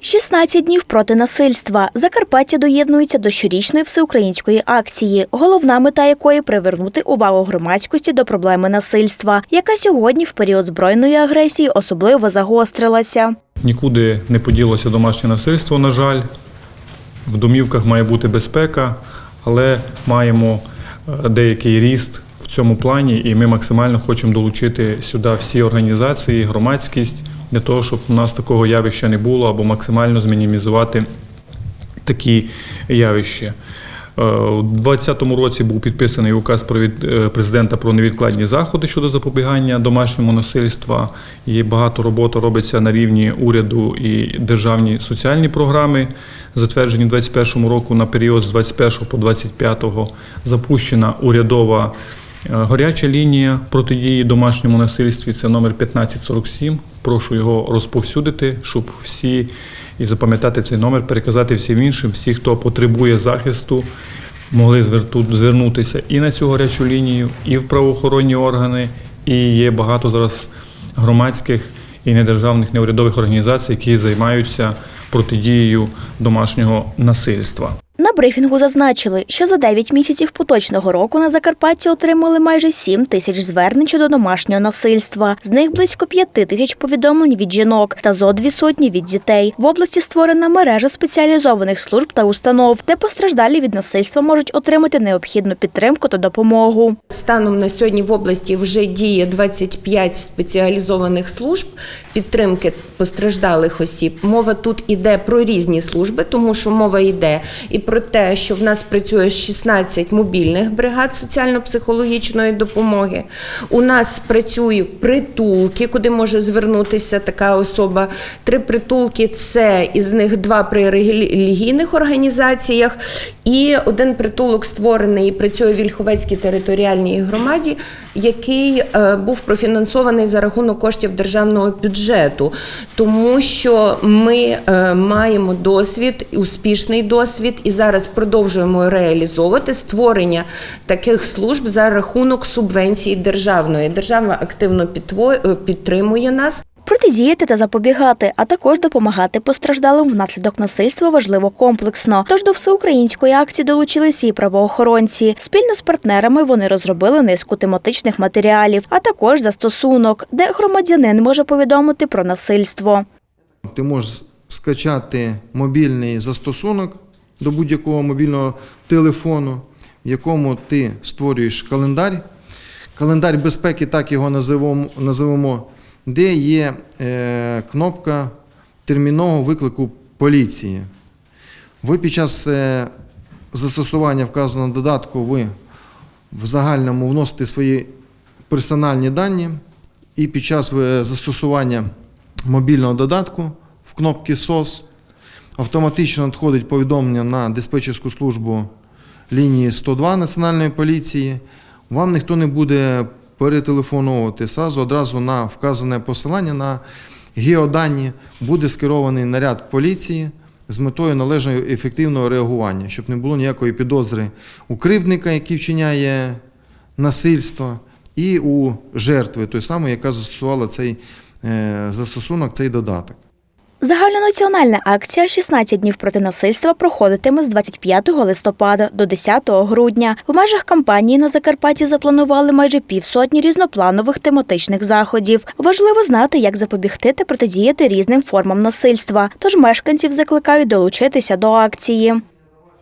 16 днів проти насильства. Закарпаття доєднується до щорічної всеукраїнської акції, головна мета якої привернути увагу громадськості до проблеми насильства, яка сьогодні в період збройної агресії особливо загострилася. Нікуди не поділося домашнє насильство, на жаль. В домівках має бути безпека, але маємо е, деякий ріст в цьому плані, і ми максимально хочемо долучити сюди всі організації, громадськість для того, щоб у нас такого явища не було, або максимально змінімізувати такі явища. Е, У 2020 році був підписаний указ про е, президента про невідкладні заходи щодо запобігання домашньому насильства. І багато роботи робиться на рівні уряду і державні соціальні програми, затверджені у 2021 року на період з 21 по 25 запущена урядова е, гаряча лінія протидії домашньому насильстві. Це номер 1547. Прошу його розповсюдити, щоб всі і запам'ятати цей номер, переказати всім іншим, всі, хто потребує захисту, могли звернутися і на цю гарячу лінію, і в правоохоронні органи. І є багато зараз громадських і недержавних неурядових організацій, які займаються протидією домашнього насильства. На брифінгу зазначили, що за 9 місяців поточного року на Закарпатті отримали майже 7 тисяч звернень щодо домашнього насильства. З них близько 5 тисяч повідомлень від жінок та зо дві сотні від дітей. В області створена мережа спеціалізованих служб та установ, де постраждалі від насильства можуть отримати необхідну підтримку та допомогу. Станом на сьогодні в області вже діє 25 спеціалізованих служб підтримки постраждалих осіб. Мова тут іде про різні служби, тому що мова йде і про те, що в нас працює 16 мобільних бригад соціально-психологічної допомоги. У нас працюють притулки, куди може звернутися така особа. Три притулки це із них два при релігійних організаціях, і один притулок створений працює в Вільховецькій територіальній громаді, який е, був профінансований за рахунок коштів державного бюджету, тому що ми е, маємо досвід, успішний досвід, і зараз продовжуємо реалізовувати створення таких служб за рахунок субвенції державної. Держава активно е, підтримує нас. Протидіяти та запобігати, а також допомагати постраждалим внаслідок насильства важливо комплексно. Тож до всеукраїнської акції долучилися і правоохоронці. Спільно з партнерами вони розробили низку тематичних матеріалів, а також застосунок, де громадянин може повідомити про насильство. Ти можеш скачати мобільний застосунок до будь-якого мобільного телефону, в якому ти створюєш календар. Календар безпеки, так його називемо, де є е, кнопка термінового виклику поліції. Ви під час е, застосування вказаного додатку ви в загальному вносите свої персональні дані, і під час е, застосування мобільного додатку в кнопці SOS автоматично надходить повідомлення на диспетчерську службу лінії 102 Національної поліції. Вам ніхто не буде перетелефоновувати. Сразу одразу на вказане посилання на геодані буде скерований наряд поліції з метою належного ефективного реагування, щоб не було ніякої підозри у кривдника, який вчиняє насильство, і у жертви, той самої, яка застосувала цей е, застосунок, цей додаток. Загальнонаціональна акція «16 днів проти насильства проходитиме з 25 листопада до 10 грудня. В межах кампанії на Закарпатті запланували майже півсотні різнопланових тематичних заходів. Важливо знати, як запобігти та протидіяти різним формам насильства. Тож мешканців закликають долучитися до акції.